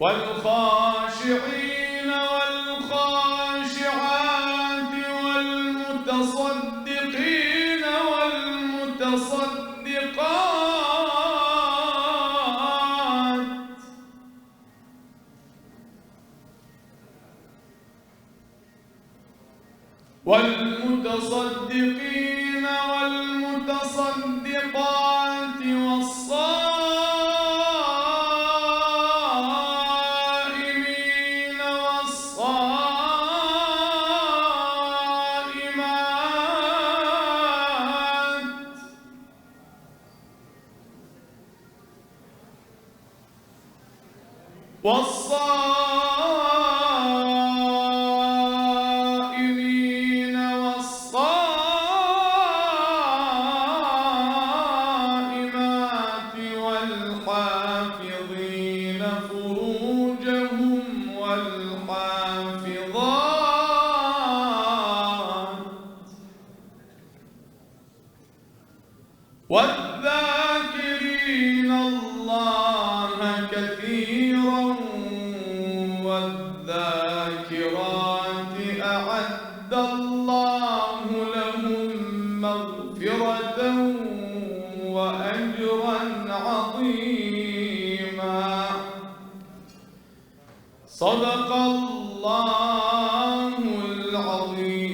والخاشعين والصالحين Sadakallahul azim.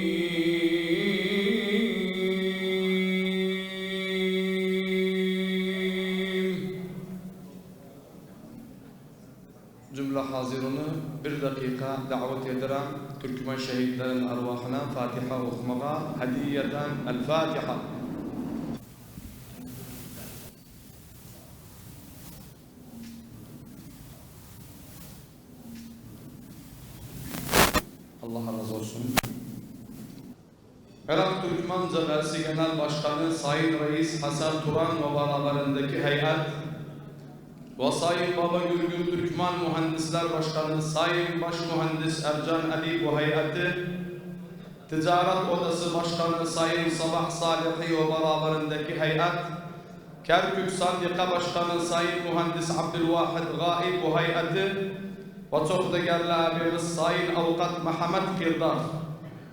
Cümle hazirunu bir dakika davet ederim. Türkmen şehitlerin arvahına Fatiha okumaya hadiyeten el Fatiha. Cebelsi Genel Başkanı Sayın Reis Hasan Turan ve heyet ve Sayın Baba Gürgür Türkmen Mühendisler Başkanı Sayın Baş Mühendis Ercan Ali ve heyeti Ticaret Odası Başkanı Sayın Sabah Salihi ve beraberindeki heyet Kerkük Sandika Başkanı Sayın Mühendis Abdülvahid Gaib ve heyeti ve çok değerli abimiz Sayın Avukat Mehmet Kirdar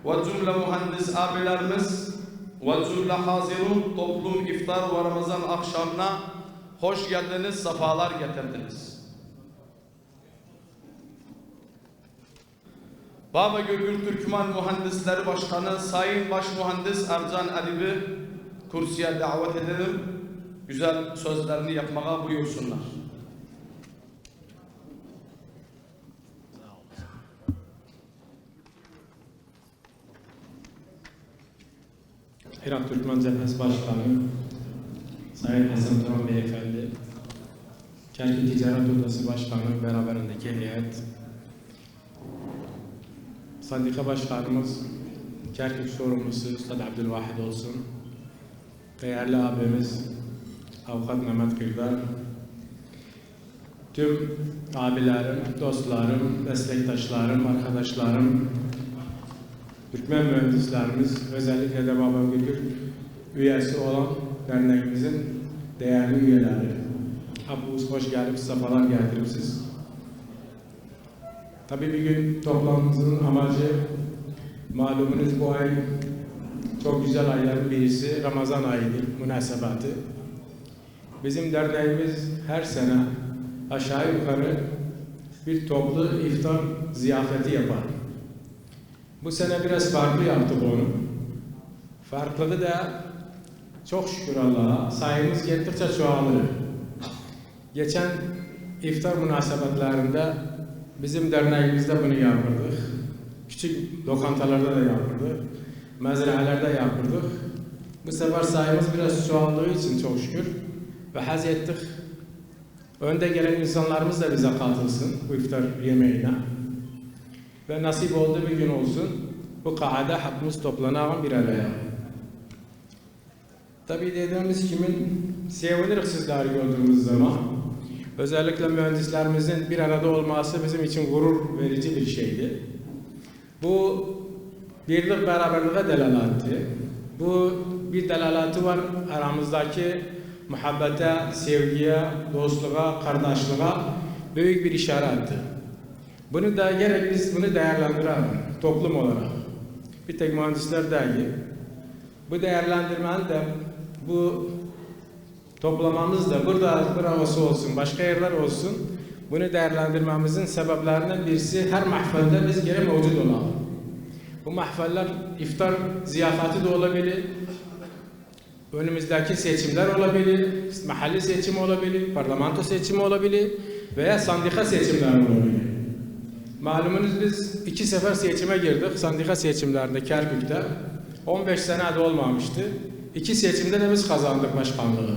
ve cümle mühendis abilerimiz ve cümle hazirun toplum iftar ve Ramazan akşamına hoş geldiniz, sefalar getirdiniz. Baba Gürgür Türkmen Mühendisleri Başkanı Sayın Baş Mühendis Ercan Alip'i kürsüye davet edelim. Güzel sözlerini yapmaya buyursunlar. Irak Türkmen Cephesi Başkanı Sayın Hasan Turan Beyefendi, Kerkük Ticaret Odası Başkanı beraberindeki heyet, Sendika Başkanımız, Kerkük sorumlusu Üstad Abdülvahid olsun, değerli abimiz Avukat Mehmet Kırdar, tüm abilerim, dostlarım, meslektaşlarım, arkadaşlarım, Türkmen mühendislerimiz, özellikle de Baba Gülgür üyesi olan derneğimizin değerli üyeleri. Hepiniz hoş gelip sefalar getirdiniz. Tabii bir gün toplantımızın amacı malumunuz bu ay çok güzel ayların birisi Ramazan ayıdır münasebeti. Bizim derneğimiz her sene aşağı yukarı bir toplu iftar ziyafeti yapar. Bu sene biraz farklı yaptık onu. Farklılığı da çok şükür Allah'a sayımız gittikçe çoğalır. Geçen iftar münasebetlerinde bizim derneğimizde bunu yapırdık. Küçük lokantalarda da yapırdık. Mezraelerde yapırdık. Bu sefer sayımız biraz çoğaldığı için çok şükür ve haz ettik. Önde gelen insanlarımız da bize katılsın bu iftar yemeğine. Ve nasip oldu bir gün olsun bu kaade hepimiz toplanalım bir araya. Tabii dediğimiz kimin sevinir sizleri gördüğümüz zaman. Özellikle mühendislerimizin bir arada olması bizim için gurur verici bir şeydi. Bu birlik beraberliğe delalatı. Bu bir delalatı var aramızdaki muhabbete, sevgiye, dostluğa, kardeşliğe büyük bir işaretti. Bunu da gerek biz bunu değerlendirelim toplum olarak. Bir tek mühendisler değil. Bu değerlendirmenin de bu toplamamız da burada burası olsun, başka yerler olsun. Bunu değerlendirmemizin sebeplerinden birisi her mahfelde biz geri mevcut olalım. Bu mahfeller iftar ziyafeti de olabilir. Önümüzdeki seçimler olabilir, mahalli seçimi olabilir, parlamento seçimi olabilir veya sandika seçimleri olabilir. Malumunuz biz iki sefer seçime girdik. Sandika seçimlerinde Kerkük'te. 15 sene de olmamıştı. İki seçimde de biz kazandık başkanlığı.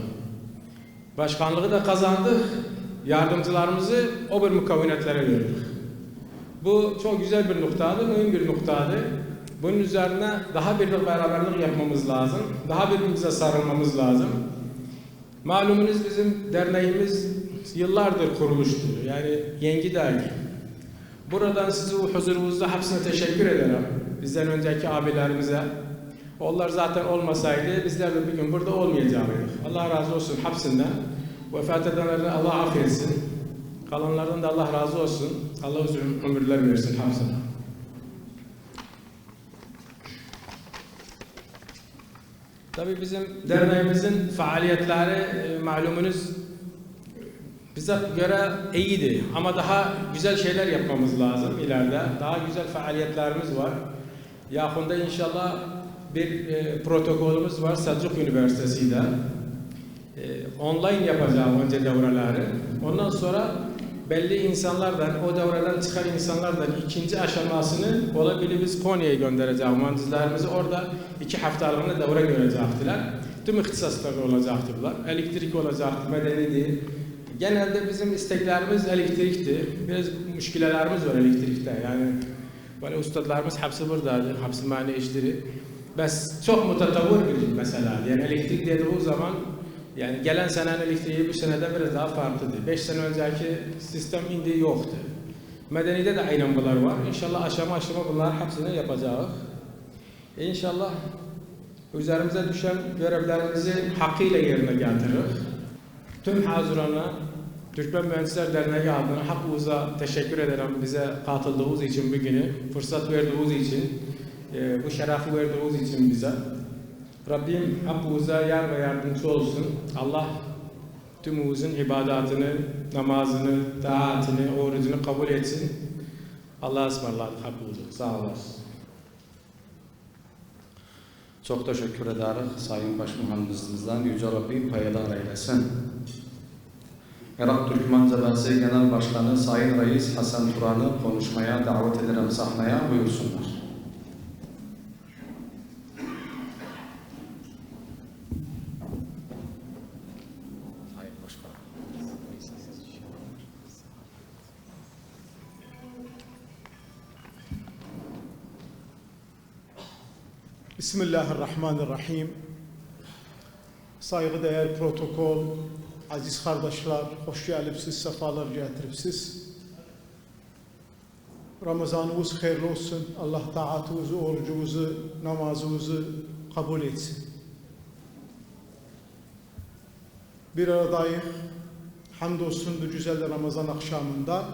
Başkanlığı da kazandık. Yardımcılarımızı o bir mukavemetlere verdik. Bu çok güzel bir noktadı, mühim bir noktadı. Bunun üzerine daha bir beraberlik yapmamız lazım. Daha birbirimize sarılmamız lazım. Malumunuz bizim derneğimiz yıllardır kuruluştur. Yani yengi dergi. Buradan sizi bu huzurunuzda hepsine teşekkür ederim. Bizden önceki abilerimize. Onlar zaten olmasaydı bizler de bir gün burada olmayacaktık. Allah razı olsun hepsinden. Vefat edenlerden Allah affetsin. Kalanlardan da Allah razı olsun. Allah uzun ömürler versin hepsine. Tabii bizim derneğimizin faaliyetleri e, malumunuz bize göre iyiydi ama daha güzel şeyler yapmamız lazım ileride. Daha güzel faaliyetlerimiz var. Yakında inşallah bir e, protokolümüz var Selçuk Üniversitesi'de. E, online yapacağım önce devreleri. Ondan sonra belli insanlardan, o devreden çıkan insanlardan ikinci aşamasını olabilir biz Konya'ya göndereceğim. Mühendislerimizi orada iki haftalığına devre görecektiler. Tüm ihtisaslar olacaktı bunlar. Elektrik olacaktı, medeniydi, Genelde bizim isteklerimiz elektrikti. Biraz müşkilelerimiz var elektrikte. Yani böyle ustalarımız hepsi buradaydı. Hepsi mani işleri. Bes çok mutatavur bir mesela. Yani elektrik dediği zaman yani gelen senenin elektriği bu senede biraz daha farklıydı. Beş sene önceki sistem indi yoktu. Medenide de aynen bunlar var. İnşallah aşama aşama bunlar hepsini yapacağız. E inşallah üzerimize düşen görevlerimizi hakkıyla yerine getiririz. Tüm hazırana Türkmen Mühendisler Derneği adına hakkınıza teşekkür ederim. Bize katıldığınız için bugünü, fırsat verdiğiniz için, e, bu şerefi verdiğiniz için bize. Rabbim hakkınıza yar ve yardımcı olsun. Allah tümümüzün ibadetini, namazını, taatini, orucunu kabul etsin. Allah'a ısmarladık hakkınıza. Sağ olasın. Çok teşekkür ederiz Sayın Baş Mühendisimizden. Yüce Rabbim payidar eylesin. Irak Türkmen Cebesi Genel Başkanı Sayın Reis Hasan Turan'ı konuşmaya davet ederim sahneye buyursunlar. Bismillahirrahmanirrahim. Saygıdeğer protokol, aziz kardeşler, hoş gelipsiz, sefalar getiripsiz. Ramazanımız hayırlı olsun. Allah taatımızı, orucumuzu, namazımızı kabul etsin. Bir aradayız. Hamdolsun bu güzel Ramazan akşamında.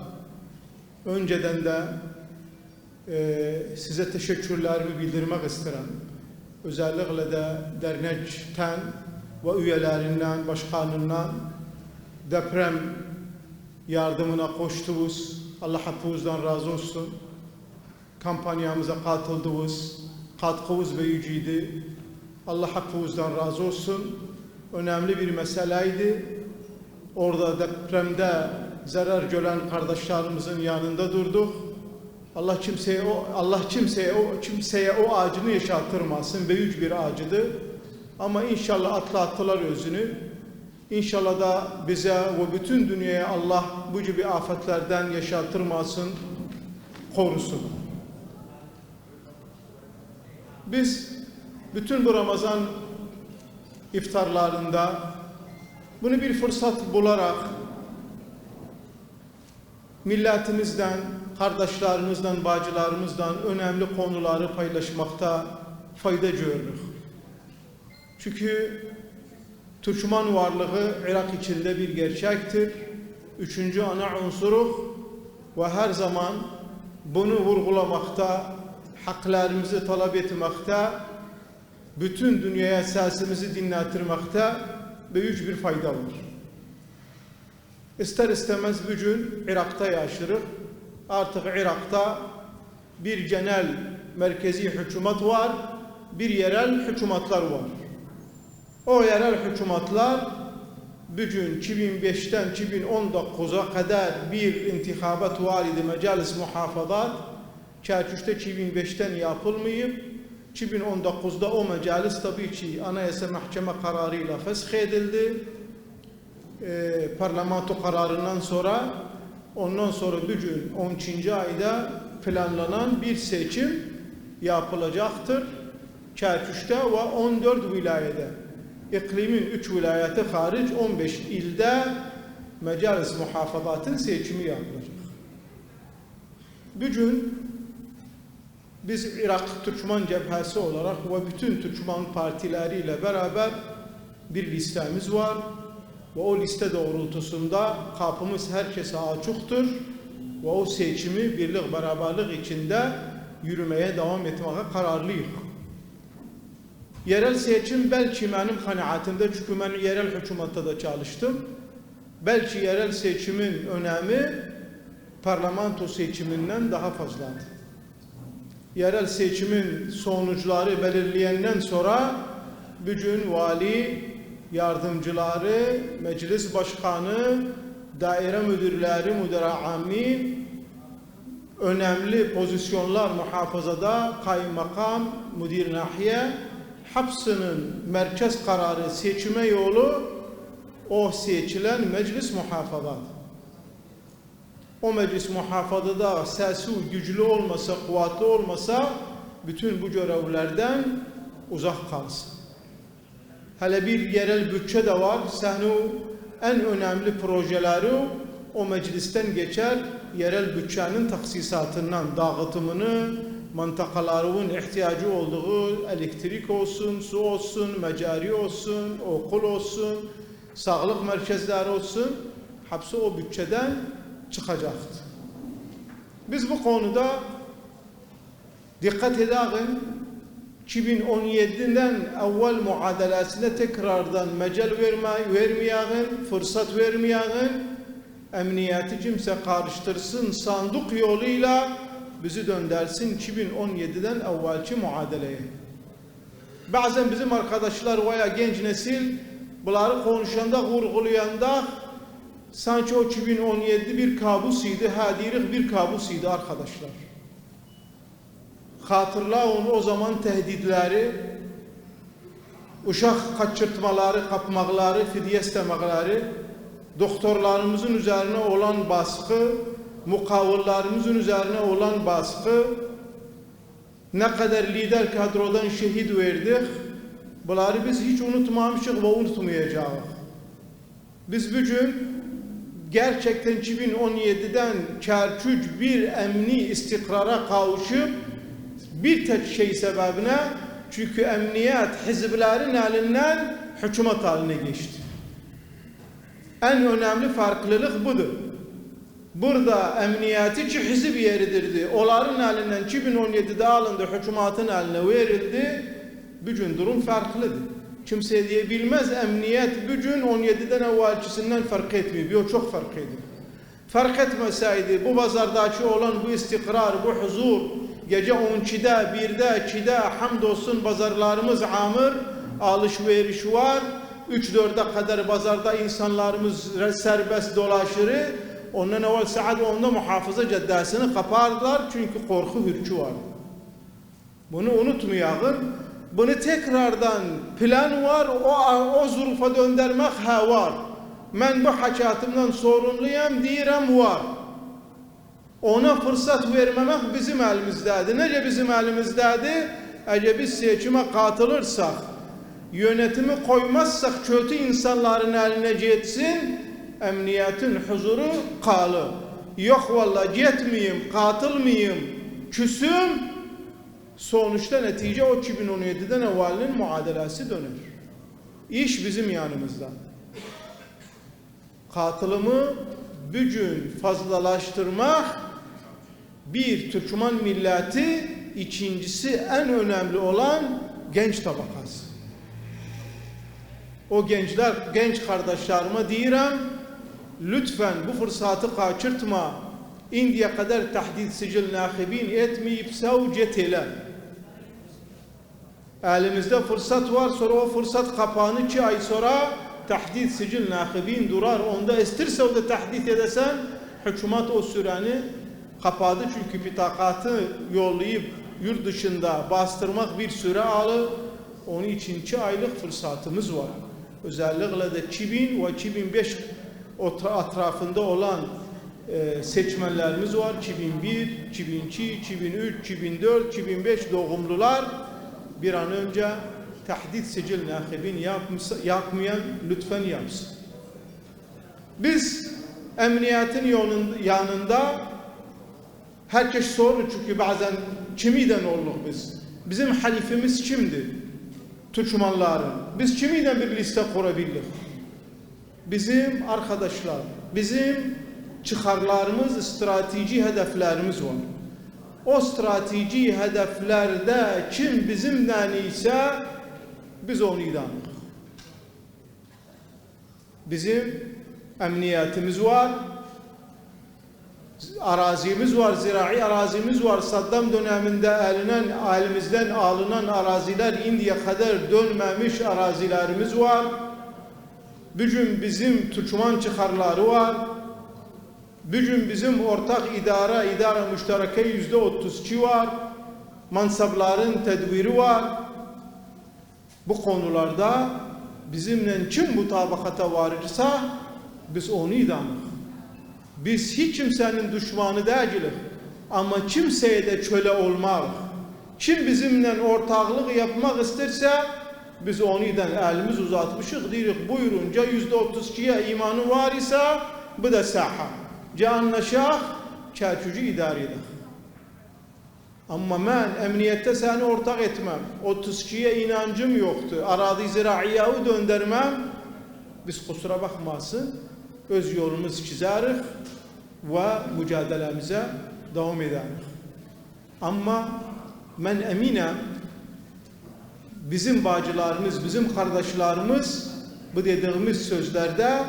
Önceden de e, size teşekkürlerimi bildirmek isterim. Özellikle de dernekten ve üyelerinden, başkanından deprem yardımına koştuğunuz, Allah hepinizden razı olsun. Kampanyamıza katıldınız, katkınız büyücüydü. Allah hepinizden razı olsun. Önemli bir meseleydi. Orada depremde zarar gören kardeşlerimizin yanında durduk. Allah kimseye o Allah kimseye o kimseye o acını yaşattırmasın. Büyük bir acıdı. Ama inşallah atlattılar özünü. İnşallah da bize ve bütün dünyaya Allah bu gibi afetlerden yaşattırmasın, korusun. Biz bütün bu Ramazan iftarlarında bunu bir fırsat bularak milletimizden, kardeşlerimizden, bacılarımızdan önemli konuları paylaşmakta fayda görürük. Çünkü Türkmen varlığı Irak içinde bir gerçektir. Üçüncü ana unsuru ve her zaman bunu vurgulamakta, haklarımızı talep etmekte, bütün dünyaya sesimizi dinletirmekte büyük bir fayda var. İster istemez bugün Irak'ta yaşırıq. Artık Irak'ta bir genel merkezi hükümet var, bir yerel hükümetler var. O yerel hükümetler bugün 2005'ten 2019'a kadar bir intikabat var idi mecalis muhafazat. Kerkük'te 2005'ten yapılmayıp 2019'da o mecalis tabii ki Anayasa Mahkeme kararıyla fesh edildi. Ee, parlamento kararından sonra ondan sonra bugün 12. ayda planlanan bir seçim yapılacaktır. Kerkük'te ve 14 vilayede. İklimin 3 vilayeti hariç 15 ilde mecalis muhafazatın seçimi yapılacak. Bugün biz Irak Türkmen cephesi olarak ve bütün Türkmen partileriyle beraber bir listemiz var. Ve o liste doğrultusunda kapımız herkese açıktır. Ve o seçimi birlik beraberlik içinde yürümeye devam etmeye kararlıyız. Yerel seçim belki benim kanaatimde çünkü ben yerel hükümette de çalıştım. Belki yerel seçimin önemi parlamento seçiminden daha fazladır. Yerel seçimin sonuçları belirleyenden sonra bugün vali, yardımcıları, meclis başkanı, daire müdürleri, müdür ammi önemli pozisyonlar muhafazada kaymakam, müdür nahiye hapsının merkez kararı seçime yolu o seçilen meclis muhafazat. O meclis muhafazada sesi güçlü olmasa, kuvvetli olmasa bütün bu görevlerden uzak kalsın. Hele bir yerel bütçe de var. Sahnu en önemli projeleri o meclisten geçer. Yerel bütçenin taksisatından dağıtımını, mantakaların ihtiyacı olduğu elektrik olsun, su olsun, mecari olsun, okul olsun, sağlık merkezleri olsun hepsi o bütçeden çıkacaktır. Biz bu konuda dikkat edelim. 2017'den evvel muadelesine tekrardan mecal verme, vermeyeğin, fırsat vermeyeğin, emniyeti kimse karıştırsın, sandık yoluyla bizi döndersin 2017'den evvelki muadeleye. Bazen bizim arkadaşlar veya genç nesil bunları konuşanda, vurgulayanda sanki o 2017 bir kabusiydi, hadirik bir kabusiydi arkadaşlar. Hatırlayın o zaman tehditleri, uşak kaçırtmaları, kapmakları, fidye istemekleri, doktorlarımızın üzerine olan baskı, mukavvirlerimizin üzerine olan baskı, ne kadar lider kadrodan şehit verdik, Bunları biz hiç unutmamışız ve unutmayacağız. Biz bugün gerçekten 2017'den çerçüc bir emni istikrara kavuşup bir tek şey sebebine çünkü emniyet hizblerin elinden hükümet haline geçti. En önemli farklılık budur. Burada emniyeti iki hizib yeridirdi. Onların elinden 2017'de alındı, hükümetin eline verildi. Bugün durum farklıdır. Kimse diyebilmez emniyet bugün 17'den evvelkisinden fark etmiyor. Yok çok fark ediyor. Fark etmeseydi bu pazardaki olan bu istikrar, bu huzur, gece 12'de, 1'de, 2'de hamdolsun pazarlarımız amır, alışveriş var. 3-4'e kadar pazarda insanlarımız serbest dolaşır. Ondan evvel saat 10'da muhafaza caddesini kapardılar çünkü korku hürkü var. Bunu unutmayalım. Bunu tekrardan plan var, o, o zurufa döndürmek ha var. Ben bu hakatımdan sorumluyum, diyirəm var. Ona fırsat vermemek bizim elimizdedir. Nece bizim elimizdedir? Eğer biz seçime katılırsak, yönetimi koymazsak kötü insanların eline geçsin, emniyetin huzuru kalı. Yok valla gitmeyeyim, katılmayayım, küsüm, sonuçta netice o 2017'den evvelinin muadelesi döner. İş bizim yanımızda. Katılımı bugün fazlalaştırmak bir Türkmen milleti, ikincisi en önemli olan genç tabakası. O gençler, genç kardeşlerime diyorum, lütfen bu fırsatı kaçırtma. İndiye kadar tahdid sicil nakibin etmeyip sevcet ile. Elimizde fırsat var sonra o fırsat kapağını iki ay sonra tahdid sicil nakibin durar. Onda estirse o da tahdid edesen hükümet o süreni kapadı çünkü bitakatı yollayıp yurt dışında bastırmak bir süre alır. Onun için iki aylık fırsatımız var. Özellikle de 2000 ve 2005 etrafında olan e, seçmenlerimiz var. 2001, 2002, 2003, 2004, 2005 doğumlular bir an önce tahdid sicil nakibin yapmayan lütfen yapsın. Biz emniyetin yolun, yanında herkes sorur çünkü bazen kimiden olduk biz. Bizim halifemiz kimdi? Türkmenlerin. Biz kimiden bir liste kurabildik? Bizim arkadaşlar, bizim çıkarlarımız, strateji hedeflerimiz var. O strateji hedeflerde kim bizimden ise biz onu idanlık. Bizim emniyetimiz var, arazimiz var, zirai arazimiz var. Saddam döneminde elinen, elimizden alınan araziler indiye kadar dönmemiş arazilerimiz var. Bugün bizim Türkmen çıkarları var. Bugün bizim ortak idare, idare müştereke yüzde otuz var. Mansapların tedbiri var. Bu konularda bizimle kim mutabakata varırsa biz onu idamlık. Biz hiç kimsenin düşmanı değiliz. Ama kimseye de köle olmak. Kim bizimle ortaklık yapmak isterse biz onu elimiz uzatmışız. Diyoruz buyurunca yüzde otuz ikiye imanı var ise bu da saha. Canlaşak çerçücü idare eder. Ama ben emniyette seni ortak etmem. 32'ye inancım yoktu. Aradı ziraiyağı döndürmem. Biz kusura bakmasın. Öz yolumuz çizerik ve mücadelemize devam ederiz. Ama ben eminim bizim bacılarımız, bizim kardeşlerimiz bu dediğimiz sözlerde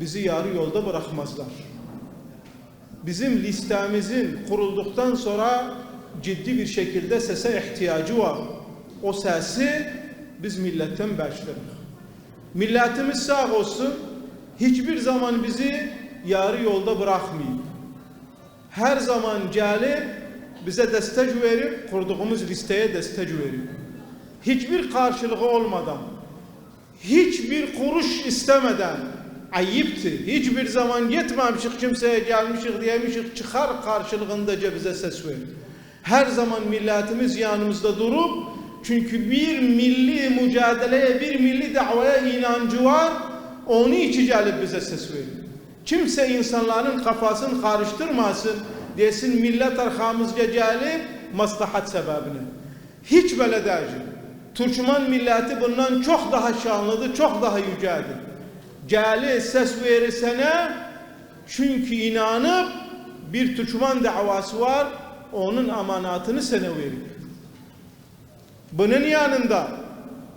bizi yarı yolda bırakmazlar. Bizim listemizin kurulduktan sonra ciddi bir şekilde sese ihtiyacı var. O sesi biz milletten başlarız. Milletimiz sağ olsun hiçbir zaman bizi yarı yolda bırakmayın. Her zaman gelip bize destek verip kurduğumuz listeye destek verip hiçbir karşılığı olmadan hiçbir kuruş istemeden ayıptı. Hiçbir zaman yetmemişik kimseye gelmişik diyemişik çıkar karşılığında bize ses verin. Her zaman milletimiz yanımızda durup Çünkü bir milli mücadeleye, bir milli davaya inancı var. Onu için gelip bize ses veriyor. Kimse insanların kafasını karıştırmasın. Desin millet arkamızca gelip maslahat sebebini. Hiç böyle değil. Türkmen milleti bundan çok daha şanlıdır, çok daha yücedir. Cali ses verirsene çünkü inanıp bir Türkmen davası var, onun amanatını sana veriyor. Bunun yanında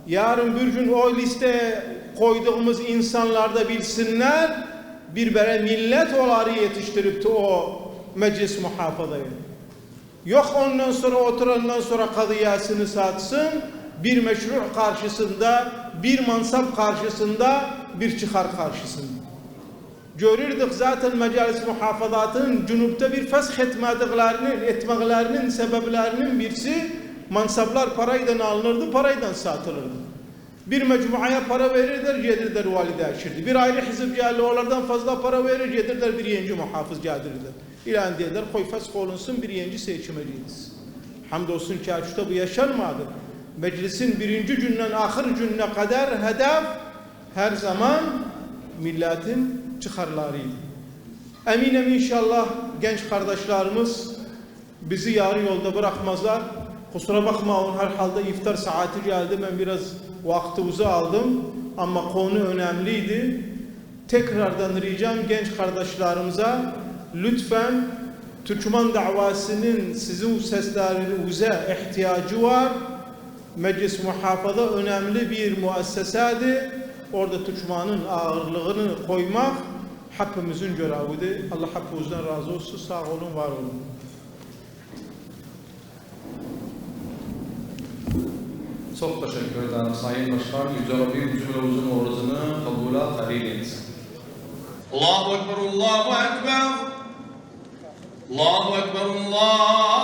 yarın bir gün o listeye koyduğumuz insanlar da bilsinler bir böyle millet oları yetiştirip de o meclis muhafazayı. Yok ondan sonra oturandan sonra kadıyasını satsın, bir meşru karşısında, bir mansap karşısında, bir çıkar karşısında. Görürdük zaten meclis muhafazatının cunubda bir fesh etmediklerinin, etmeklerinin sebeplerinin birisi mansaplar parayla alınırdı, parayla satılırdı. Bir mecmuaya para verirler, yedirler valide şirdi. Bir ayrı hizip geldi, onlardan fazla para verir, yedirler bir yenici muhafız geldirirler. İlan derler, koy fesh olunsun bir yenici seçmeliyiz. Hamdolsun ki bu yaşanmadı. Meclisin birinci günden ahir gününe kadar hedef her zaman milletin çıkarlarıydı. Eminim inşallah genç kardeşlerimiz bizi yarı yolda bırakmazlar. Kusura bakma on herhalde iftar saati geldi. Ben biraz vaktimizi aldım. Ama konu önemliydi. Tekrardan ricam genç kardeşlerimize lütfen Türkmen davasının sizin seslerinize ihtiyacı var. Meclis muhafaza önemli bir müessesedir. Orada Türkmen'in ağırlığını koymak hepimizin görevidir. Allah hepimizden razı olsun. Sağ olun, var olun. Çok teşekkür ederim Sayın Başkan. Yüce Rabbim cümlemizin orucunu kabula tabi etsin. Allahu Ekber, Allahu Ekber. Allahu Ekber, Allahu